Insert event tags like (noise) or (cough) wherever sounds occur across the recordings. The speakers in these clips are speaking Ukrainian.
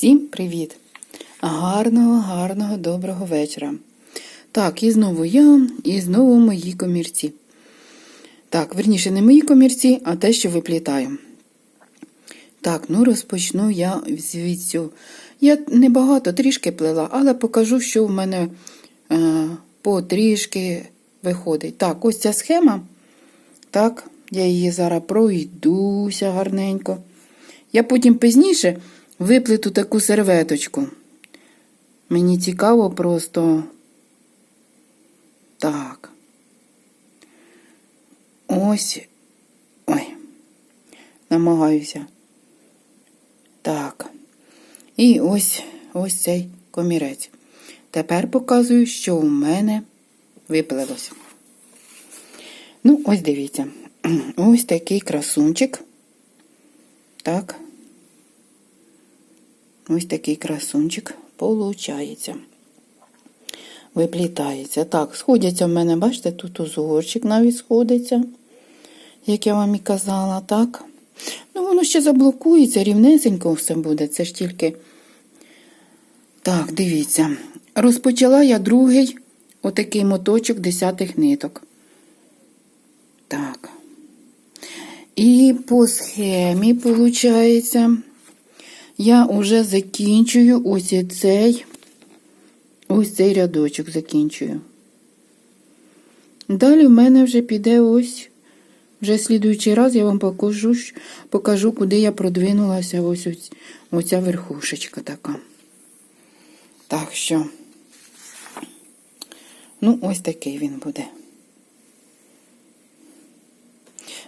Всім привіт! Гарного, гарного, доброго вечора. Так, і знову я, і знову мої комірці. Так, верніше, не мої комірці, а те, що виплітаю. Так, ну розпочну я звідси. Я небагато трішки плела, але покажу, що в мене е, потрішки виходить. Так, ось ця схема. Так, я її зараз пройдуся гарненько. Я потім пізніше виплету таку серветочку. Мені цікаво просто. Так. Ось. Ой. Намагаюся. Так. І ось ось цей комірець. Тепер показую, що у мене виплелося. Ну, ось дивіться. (clears throat) Ось такий красунчик. Так. Ось такий красунчик получається. Виплітається. Так, сходяться в мене, бачите, тут узорчик навіть сходиться, як я вам і казала, так. Ну, воно ще заблокується, рівнесенько все буде. Це ж тільки. Так, дивіться. Розпочала я другий отакий моточок десятих ниток. Так. І по схемі, виходить, я вже закінчую ось цей, ось цей рядочок закінчую. Далі в мене вже піде ось, вже слідуючий раз я вам покажу, покажу куди я продвинулася ось, ось оця верхушечка така. Так що, ну, ось такий він буде.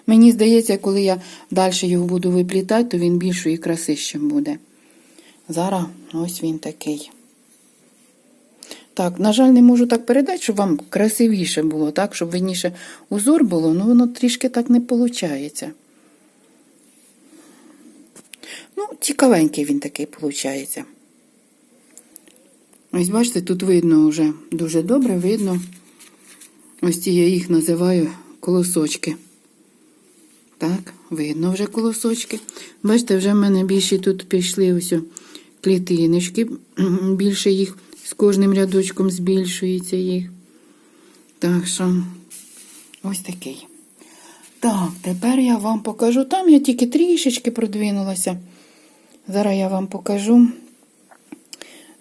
Мені здається, коли я далі його буду виплітати, то він більшої краси ще буде. Зараз ось він такий. Так, на жаль, не можу так передати, щоб вам красивіше було, так, щоб видніше узор було, ну воно трішки так не виходить. Ну, цікавенький він такий виходить. Ось, бачите, тут видно вже дуже добре видно. Ось ці я їх називаю колосочки. Так, видно вже колосочки. Бачите, вже в мене більше тут пішли ось клітиночки, більше їх з кожним рядочком збільшується їх. Так що, ось такий. Так, тепер я вам покажу. Там я тільки трішечки продвинулася. Зараз я вам покажу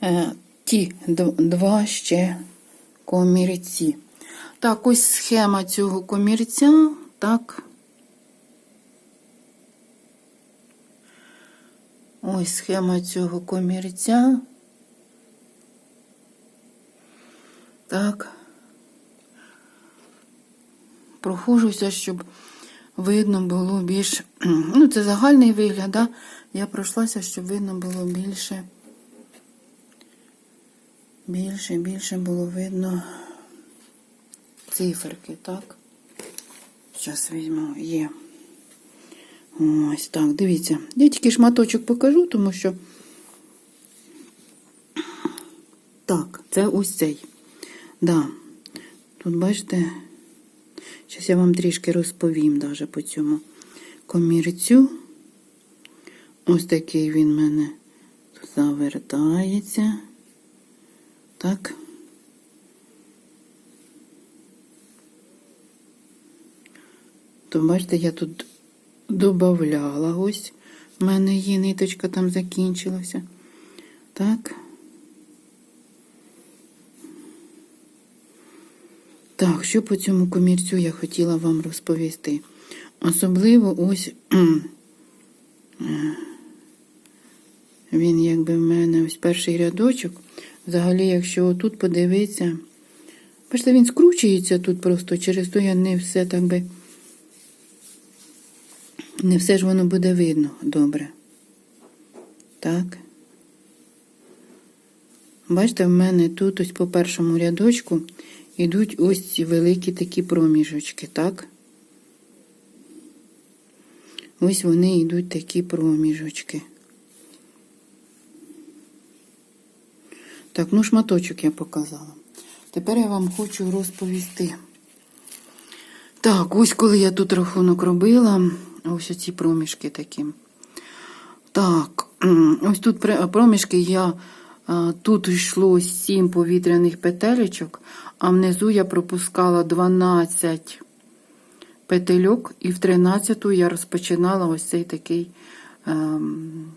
е, ті два ще комірці. Так, ось схема цього комірця. Так. Ось схема цього комірця. Так. Прохожуся, щоб видно було більш. (clears throat) Ну, це загальний вигляд, да? я пройшлася, щоб видно було більше. Більше, більше було видно циферки, так? Зараз візьму, є. Ось так, дивіться. Я тільки шматочок покажу, тому що. Так, це ось цей. Да. Тут, бачите, зараз я вам трішки розповім даже по цьому комірцю. Ось такий він в мене завертається. Так. То, бачите, я тут добавляла. Ось в мене є ниточка там закінчилася. Так. Так, що по цьому комірцю я хотіла вам розповісти. Особливо ось він, якби в мене ось перший рядочок. Взагалі, якщо отут подивитися, бачите, він скручується тут просто, через то я не все так би. Не все ж воно буде видно добре. Так. Бачите, в мене тут ось по першому рядочку йдуть ось ці великі такі проміжочки, так? Ось вони йдуть такі проміжочки. Так, ну шматочок я показала. Тепер я вам хочу розповісти. Так, ось коли я тут рахунок робила. Ось оці проміжки такі. Так, ось тут проміжки я тут йшло 7 повітряних петелечок, а внизу я пропускала 12 петельок, і в 13-ту я розпочинала ось цей такий ем,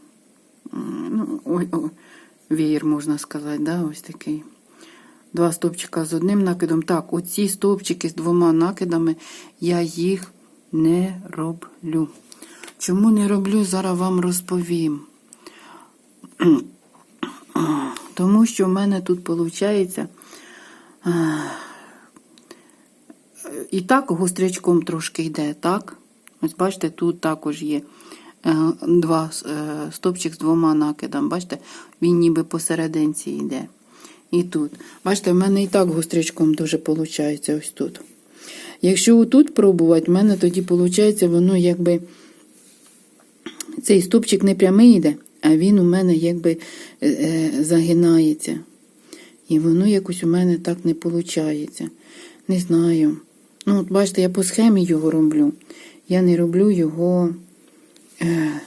ну, ой, о, веєр, можна сказати, да, ось такий. Два стовпчика з одним накидом. Так, оці стовпчики з двома накидами я їх не роблю. Чому не роблю, зараз вам розповім. (clears throat) Тому що в мене тут виходить і так гострячком трошки йде, так? Ось бачите, тут також є е, два е, стопчик з двома накидами. Бачите, він ніби посерединці йде. І тут. Бачите, в мене і так гострячком дуже виходить ось тут. Якщо отут пробувати, в мене тоді виходить, воно якби цей стопчик не прямий йде, а він у мене якби е, е, загинається. І воно якось у мене так не виходить. Не знаю. Ну, от бачите, я по схемі його роблю. Я не роблю його. Е,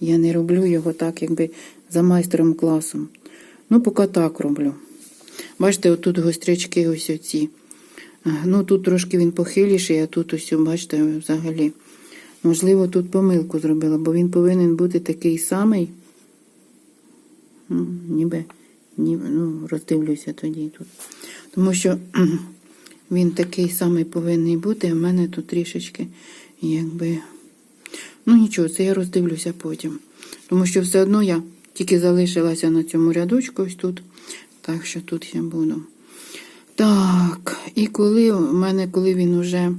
я не роблю його так, якби за майстером класом. Ну, поки так роблю. Бачите, отут гострячки ось оці. Ну, тут трошки він похиліший, а тут ось, бачите, взагалі. Можливо, тут помилку зробила, бо він повинен бути такий самий. Ну, ніби, ніби ну, роздивлюся тоді тут. Тому що він такий самий повинен бути, а в мене тут трішечки, якби. Ну нічого, це я роздивлюся потім. Тому що все одно я тільки залишилася на цьому рядочку ось тут. Так що тут я буду. Так, і коли в мене, коли він уже.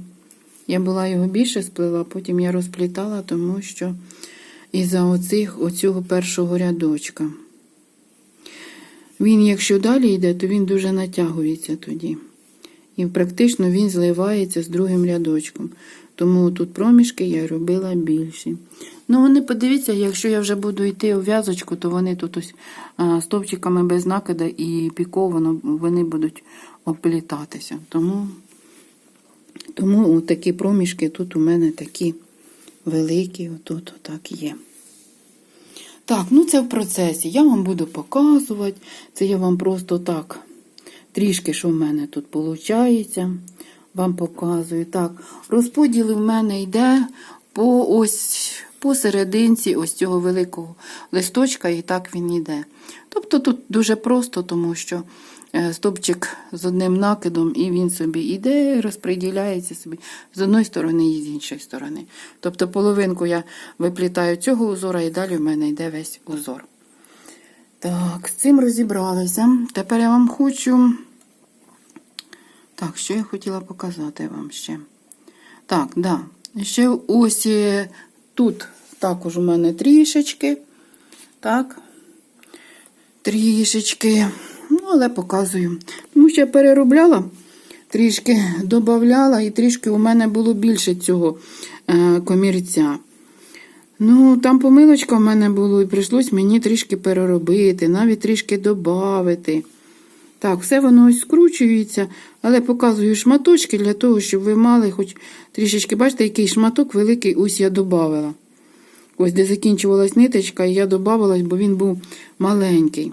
Я була його більше сплела, потім я розплітала, тому що із-за оцих, оцього першого рядочка. Він, якщо далі йде, то він дуже натягується тоді. І практично він зливається з другим рядочком. Тому тут проміжки я робила більші. Ну, вони подивіться, якщо я вже буду йти у в'язочку, то вони тут ось стовпчиками без накида і піковано вони будуть оплітатися. Тому, тому такі проміжки тут у мене такі великі, отут отак є. Так, ну це в процесі. Я вам буду показувати. Це я вам просто так трішки, що в мене тут виходить, вам показую. Так, розподіл в мене йде по ось посерединці ось цього великого листочка, і так він йде. Тобто тут дуже просто, тому що стопчик з одним накидом, і він собі йде, розподіляється собі з одної сторони і з іншої сторони. Тобто половинку я виплітаю цього узора, і далі в мене йде весь узор. Так, з цим розібралися. Тепер я вам хочу. Так, що я хотіла показати вам ще? Так, да. Ще ось е, тут також у мене трішечки. Так. Трішечки. Але показую. Тому що я переробляла, трішки додавала, і трішки у мене було більше цього е, комірця. Ну, там помилочка в мене було, і прийшлось мені трішки переробити, навіть трішки додати. Так, все воно ось скручується, але показую шматочки для того, щоб ви мали хоч трішечки, бачите, який шматок великий ось я додавала. Ось де закінчувалась ниточка, і я додавала, бо він був маленький.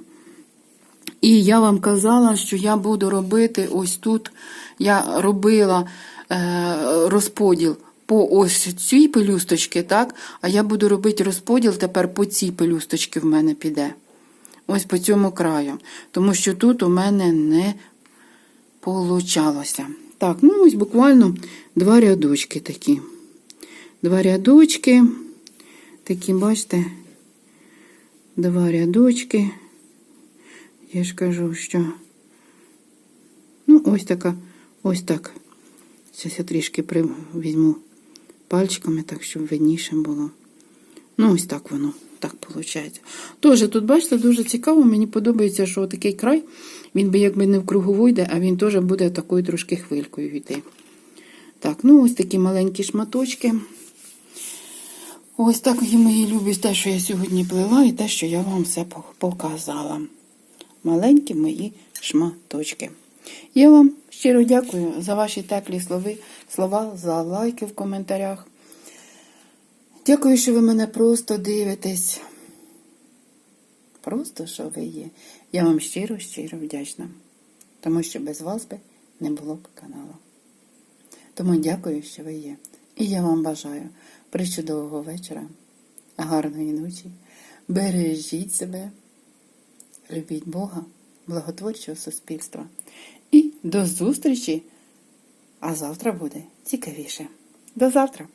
І я вам казала, що я буду робити ось тут. Я робила е, розподіл по ось цій пелюсточці, так? А я буду робити розподіл тепер по цій пелюсточці в мене піде. Ось по цьому краю. Тому що тут у мене не получалося. Так, ну ось буквально два рядочки такі. Два рядочки. Такі, бачите, два рядочки. Я ж кажу, що. Ну, ось така, ось так. Зараз я трішки візьму пальчиками, так, щоб видніше було. Ну, ось так воно, так виходить. Теж тут, бачите, дуже цікаво. Мені подобається, що такий край, він би якби не в кругову йде, а він теж буде такою трошки хвилькою йти. Так, ну ось такі маленькі шматочки. Ось так мої любі, те, що я сьогодні плела, і те, що я вам все показала. Маленькі мої шматочки. Я вам щиро дякую за ваші теплі слови, слова, за лайки в коментарях. Дякую, що ви мене просто дивитесь. Просто що ви є. Я вам щиро, щиро вдячна. Тому що без вас би не було б каналу. Тому дякую, що ви є. І я вам бажаю причудового вечора, гарної ночі. Бережіть себе, любіть Бога, благотворчого суспільства. І до зустрічі! А завтра буде цікавіше. До завтра!